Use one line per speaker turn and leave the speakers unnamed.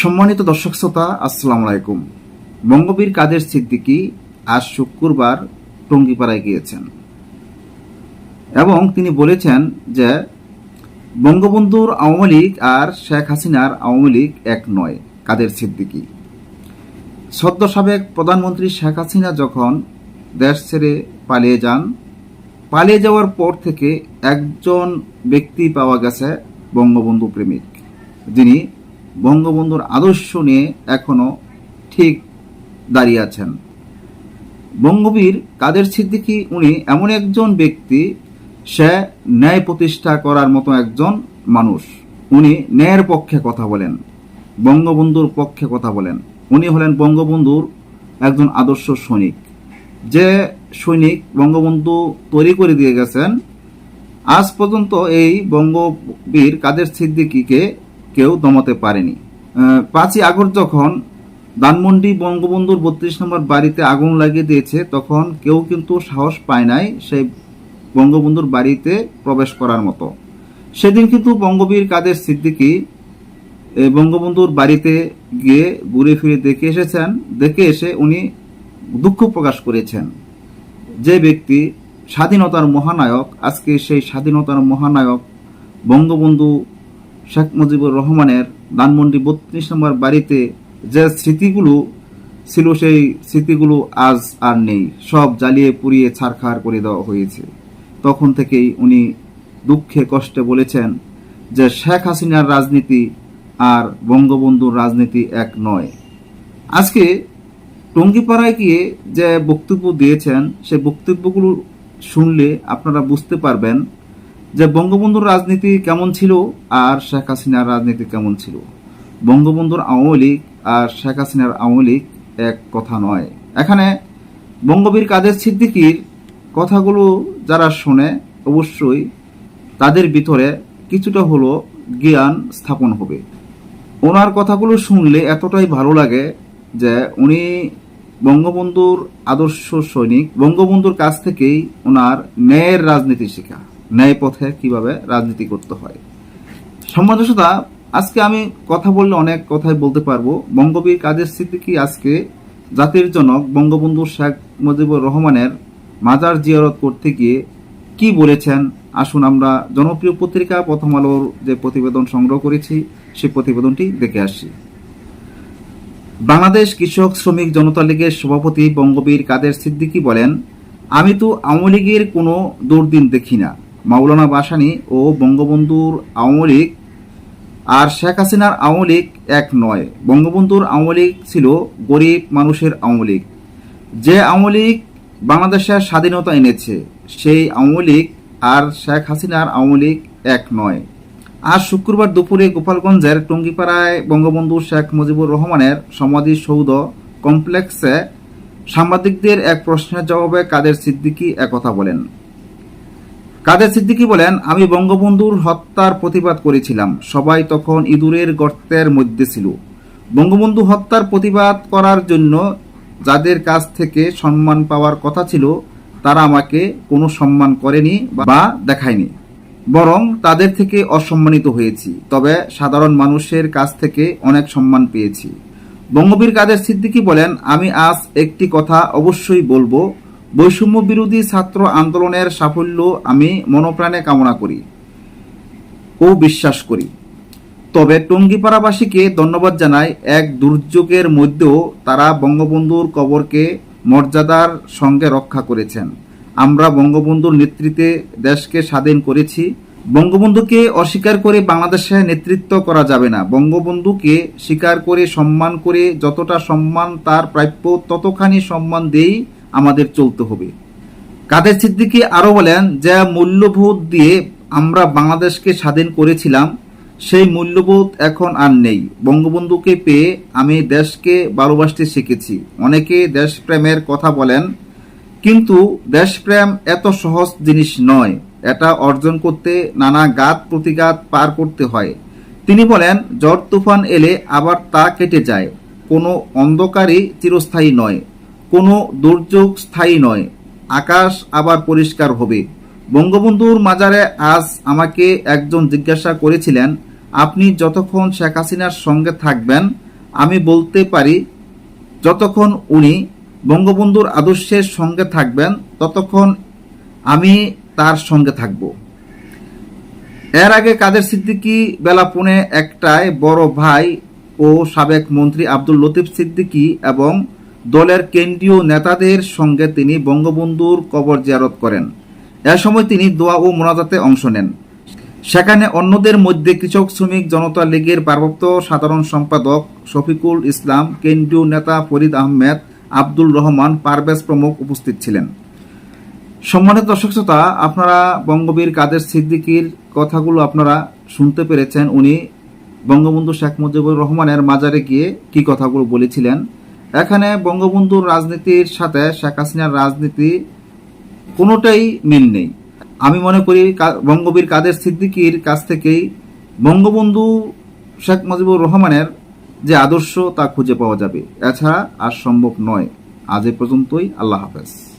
সম্মানিত দর্শক শ্রোতা, আসসালামু আলাইকুম। বঙ্গবীর কাদের সিদ্দিকী আজ শুক্রবার টঙ্গিপাড়ায় গিয়েছেন। এবং তিনি বলেছেন যে, বঙ্গবন্ধুর আওয়ামী লীগ আর শেখ হাসিনার আওয়ামী লীগ এক নয়, কাদের সিদ্দিকী। সদ্য সাবেক প্রধানমন্ত্রী শেখ হাসিনা যখন দেশ ছেড়ে পালিয়ে যান, পালিয়ে যাওয়ার পর থেকে একজন ব্যক্তি পাওয়া গেছে বঙ্গবন্ধু প্রেমিক, যিনি বঙ্গবন্ধুর আদর্শ নিয়ে এখনও ঠিক দাঁড়িয়ে আছেন। বঙ্গবীর কাদের সিদ্দিকী, উনি এমন একজন ব্যক্তি, সে ন্যায় প্রতিষ্ঠা করার মতো একজন মানুষ। উনি ন্যায়ের পক্ষে কথা বলেন, বঙ্গবন্ধুর পক্ষে কথা বলেন। উনি হলেন বঙ্গবন্ধুর একজন আদর্শ সৈনিক। যে সৈনিক বঙ্গবন্ধু তৈরি করে দিয়ে গেছেন, আজ পর্যন্ত এই বঙ্গবীর কাদের সিদ্দিকীকে কেউ দমাতে পারেনি। পাঁচই আগস্ট যখন ধানমন্ডি বঙ্গবন্ধুর বত্রিশ নম্বর বাড়িতে আগুন লাগিয়ে দিয়েছে, তখন কেউ কিন্তু সাহস পায় নাই সেই বঙ্গবন্ধুর বাড়িতে প্রবেশ করার মতো। সেদিন কিন্তু বঙ্গবীর কাদের সিদ্দিকি বঙ্গবন্ধুর বাড়িতে গিয়ে ঘুরে ফিরে দেখে এসেছেন, দেখে এসে উনি দুঃখ প্রকাশ করেছেন। যে ব্যক্তি স্বাধীনতার মহানায়ক, আজকে সেই স্বাধীনতার মহানায়ক বঙ্গবন্ধু শেখ মুজিবুর রহমানের ধানমন্ডি বত্রিশ নম্বর বাড়িতে যে স্মৃতিগুলো ছিল, সেই স্মৃতিগুলো আজ আর নেই। সব জ্বালিয়ে পুড়িয়ে ছারখার করে দেওয়া হয়েছে। তখন থেকেই উনি দুঃখে কষ্টে বলেছেন যে শেখ হাসিনার রাজনীতি আর বঙ্গবন্ধুর রাজনীতি এক নয়। আজকে টঙ্গিপাড়ায় গিয়ে যে বক্তব্য দিয়েছেন সে বক্তব্যগুলো শুনলে আপনারা বুঝতে পারবেন যে বঙ্গবন্ধুর রাজনীতি কেমন ছিল আর শেখ হাসিনার রাজনীতি কেমন ছিল? বঙ্গবন্ধুর আওয়ামী লীগ আর শেখ হাসিনার আওয়ামী লীগ এক কথা নয়। এখানে বঙ্গবীর কাদের সিদ্দিকির কথাগুলো যারা শোনে, অবশ্যই তাদের ভিতরে কিছুটা হলো জ্ঞান স্থাপন হবে। ওনার কথাগুলো শুনলে এতটাই ভালো লাগে যে উনি বঙ্গবন্ধুর আদর্শ সৈনিক, বঙ্গবন্ধুর কাছ থেকেই ওনার ন্যায়ের রাজনীতি শেখা। ন্যায় পথে কীভাবে রাজনীতি করতে হয়। সম্মানতা আজকে আমি কথা বললে অনেক কথাই বলতে পারব। বঙ্গবীর কাদের সিদ্দিকী আজকে? জাতির জনক বঙ্গবন্ধু শেখ মুজিবুর রহমানের মাজার জিয়ারত করতে গিয়ে কি বলেছেন? আসুন আমরা জনপ্রিয় পত্রিকা প্রথম আলোর যে প্রতিবেদন সংগ্রহ করেছি, সেই প্রতিবেদনটি দেখে আসি। বাংলাদেশ কৃষক শ্রমিক জনতা লীগের সভাপতি বঙ্গবীর কাদের সিদ্দিকী বলেন, আমি তো আওয়ামী লীগের কোনো দুর্দিন দেখি না। মাওলানা বাসানি ও বঙ্গবন্ধুর আওয়ামী লীগ আর শেখ হাসিনার আওয়ামী লীগ এক নয়। বঙ্গবন্ধুর আওয়ামী লীগ ছিল গরিব মানুষের আওয়ামী লীগ। যে আওয়ামী লীগ বাংলাদেশের স্বাধীনতা এনেছে, সেই আওয়ামী লীগ আর শেখ হাসিনার আওয়ামী লীগ এক নয়। আজ শুক্রবার দুপুরে গোপালগঞ্জের টঙ্গিপাড়ায় বঙ্গবন্ধু শেখ মুজিবুর রহমানের সমাধি সৌধ কমপ্লেক্সে সাংবাদিকদের এক প্রশ্নের জবাবে কাদের সিদ্দিকী একথা বলেন। কাদের সিদ্দিকী বলেন, আমি বঙ্গবন্ধুর হত্যার প্রতিবাদ করেছিলাম। সবাই তখন ইঁদুরের গর্তের মধ্যে ছিল। বঙ্গবন্ধু হত্যার প্রতিবাদ করার জন্য যাদের কাছ থেকে সম্মান পাওয়ার কথা ছিল, তারা আমাকে কোনো সম্মান করেনি বা দেখায়নি। বরং তাদের থেকে অসম্মানিত হয়েছি। তবে সাধারণ মানুষের কাছ থেকে অনেক সম্মান পেয়েছি। বঙ্গবীর কাদের সিদ্দিকী বলেন, আমি আজ একটি কথা অবশ্যই বলব। বৈষম্য বিরোধী ছাত্র আন্দোলনের সাফল্য আমি মনপ্রাণে কামনা করি ও বিশ্বাস করি। তবে টঙ্গিপাড়াবাসীকে ধন্যবাদ জানাই এক দুর্যোগের মধ্যেও তারা বঙ্গবন্ধুর কবরকে মর্যাদার সঙ্গে রক্ষা করেছেন। আমরা বঙ্গবন্ধুর নেতৃত্বে দেশকে স্বাধীন করেছি। বঙ্গবন্ধুকে অস্বীকার করে বাংলাদেশে নেতৃত্ব করা যাবে না। বঙ্গবন্ধুকে স্বীকার করে সম্মান করে যতটা সম্মান তার প্রাপ্য ততখানি সম্মান দিয়েই আমাদের চলতে হবে। কাদের সিদ্দিকি আরও বলেন যে, মূল্যবোধ দিয়ে আমরা বাংলাদেশকে স্বাধীন করেছিলাম, সেই মূল্যবোধ এখন আর নেই। বঙ্গবন্ধুকে পেয়ে আমি দেশকে ভালোবাসতে শিখেছি। অনেকে দেশপ্রেমের কথা বলেন, কিন্তু দেশপ্রেম এত সহজ জিনিস নয়। এটা অর্জন করতে নানা গাত প্রতিঘাত পার করতে হয়। তিনি বলেন, ঝড় তুফান এলে আবার তা কেটে যায়। কোনো অন্ধকারই চিরস্থায়ী নয়। কোনো দুর্যোগ স্থায়ী নয়। আকাশ আবার পরিষ্কার হবে। বঙ্গবন্ধুর মাজারে আজ আমাকে একজন জিজ্ঞাসা করেছিলেন, আপনি যতক্ষণ শেখ হাসিনার সঙ্গে থাকবেন, আমি বলতে পারি যতক্ষণ উনি বঙ্গবন্ধুর আদর্শের সঙ্গে থাকবেন, ততক্ষণ আমি তার সঙ্গে থাকব। এর আগে কাদের সিদ্দিকী বেলা পুনে একটায় বড় ভাই ও সাবেক মন্ত্রী আব্দুল লতিফ সিদ্দিকী এবং দলের কেন্দ্রীয় নেতাদের সঙ্গে তিনি বঙ্গবন্ধুর কবর জিয়ারত করেন। এ সময় তিনি দোয়া ও মোনাজাতে অংশ নেন। সেখানে অন্যদের মধ্যে কৃষক, শ্রমিক, জনতা লীগের পার্বত্য সাধারণ সম্পাদক শফিকুল ইসলাম, কেন্দ্রীয় নেতা ফরিদ আহমেদ আব্দুল রহমান পারভেজ প্রমুখ উপস্থিত ছিলেন। সম্মানিত দর্শক শ্রোতা, আপনারা বঙ্গবীর কাদের সিদ্দিকীর কথাগুলো আপনারা শুনতে পেরেছেন। উনি বঙ্গবন্ধু শেখ মুজিবুর রহমানের মাজারে গিয়ে কি কথাগুলো বলেছিলেন? এখানে বঙ্গবন্ধুর রাজনীতির সাথে শেখ হাসিনার রাজনীতি কোনোটাই মিল নেই। আমি মনে করি বঙ্গবীর কাদের সিদ্দিকির কাছ থেকেই বঙ্গবন্ধু শেখ মুজিবুর রহমানের যে আদর্শ তা খুঁজে পাওয়া যাবে। এছাড়া আর সম্ভব নয়। আজ এ পর্যন্তই। আল্লাহ হাফেজ।